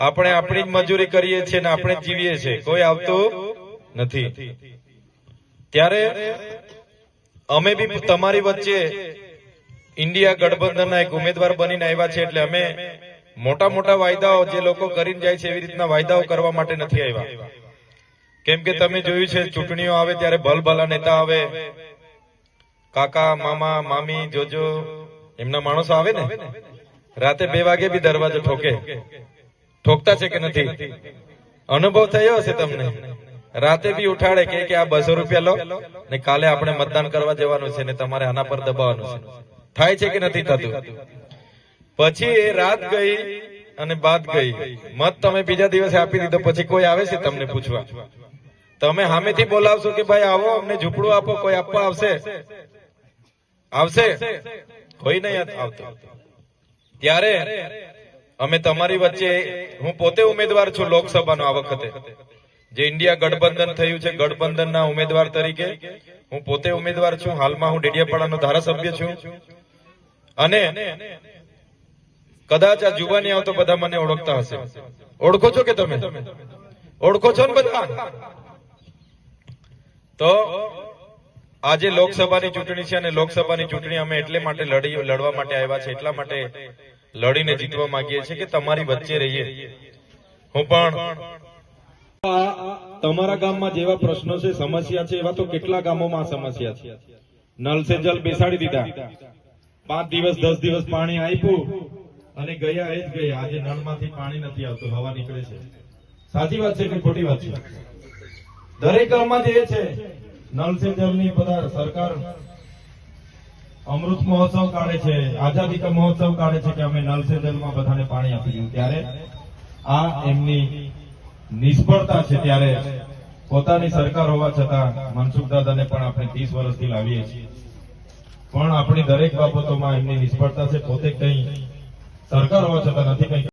આપણે આપણી જ મજૂરી કરીએ છીએ ને આપણે જીવીએ છીએ. કોઈ આવતું નથી. ત્યારે અમે બી તમારી વચ્ચે ઇન્ડિયા ગઠબંધનના એક ઉમેદવાર બનીને આવ્યા છે એટલે અમે મોટા મોટા વાયદાઓ જે લોકો કરીને જાય છે એવી રીતના વાયદાઓ કરવા માટે નથી આવ્યા. કેમ કે તમે જોયું છે ચૂંટણીઓ આવે ત્યારે ભલભલા નેતા આવે. કાકા, મામા, મામી, જોજો, એમના માણસો આવે ને? રાતે બે વાગે બી દરવાજો ઠોકે. ઠોકતા છે કે નથી? અનુભવ થયો હશે તમને? રાતે બી ઉઠાડે કે કે આ બસો રૂપિયા લો, ને કાલે આપણે મતદાન કરવા જવાનું છે ને તમારે આના પર દબાવવાનું છે. થાય છે કે નથી થતું? પછી એ રાત ગઈ અને બાદ ગઈ. મત તમે બીજા દિવસે આપી દીધો, પછી કોઈ આવે છે તમને પૂછવા? તમે સામેથી બોલાવશો કે ભાઈ આવો, અમને ઝૂંપડું આપો, કોઈ આપવા આવશે? આવશે? કોઈ નહીં આવતો. ત્યારે અમે તમારી વચ્ચે, હું પોતે ઉમેદવાર છું લોકસભાનો આ વખતે. જે ઇન્ડિયા ગઠબંધન થયું છે, ગઠબંધનના ઉમેદવાર તરીકે, હું પોતે ઉમેદવાર છું. હાલમાં હું ડેડિયાપાડાનો ધારાસભ્ય છું. અને કદાચ આ જુવાની આવતો બધા મને ઓળખતા હશે. ઓળખો છો કે તમે? ઓળખો છો ને બધા? તો આજે લોકસભાની ચૂંટણી છે અને લોકસભાની ચૂંટણી અમે એટલે માટે લડી, લડવા માટે આવ્યા છે, એટલા માટે લડીને જીતવા માંગીએ છીએ કે તમારી વચ્ચે રહીએ. હું પણ તમારા ગામમાં જેવા પ્રશ્નો છે, સમસ્યા છે, એવા તો કેટલા ગામોમાં સમસ્યા છે? નલ સે જલ બેસાડી દીધા. પાંચ દિવસ, દસ દિવસ પાણી આપ્યું અને ગયા એ જ ગયા. આજે નળમાંથી પાણી નથી આવતું, હવા નીકળે છે. સાચી વાત છે કે ખોટી વાત છે? દરેક ગામમાં જે છે, નલ સે જલની બધા સરકાર અમૃત મહોત્સવ કાઢે છે, આઝાદી કા મહોત્સવ કાઢે છે કે અમે નલ જલમાં બધાને પાણી આપી ત્યારે આ એમની નિષ્ફળતા છે ત્યારે પોતાની સરકાર હોવા છતાં મનસુખ દાદાને પણ આપણે ત્રીસ વર્ષથી લાવીએ છીએ. પણ આપણી દરેક બાબતોમાં એમની નિષ્ફળતા છે. પોતે કઈ સરકાર હોવા છતાં નથી, કઈ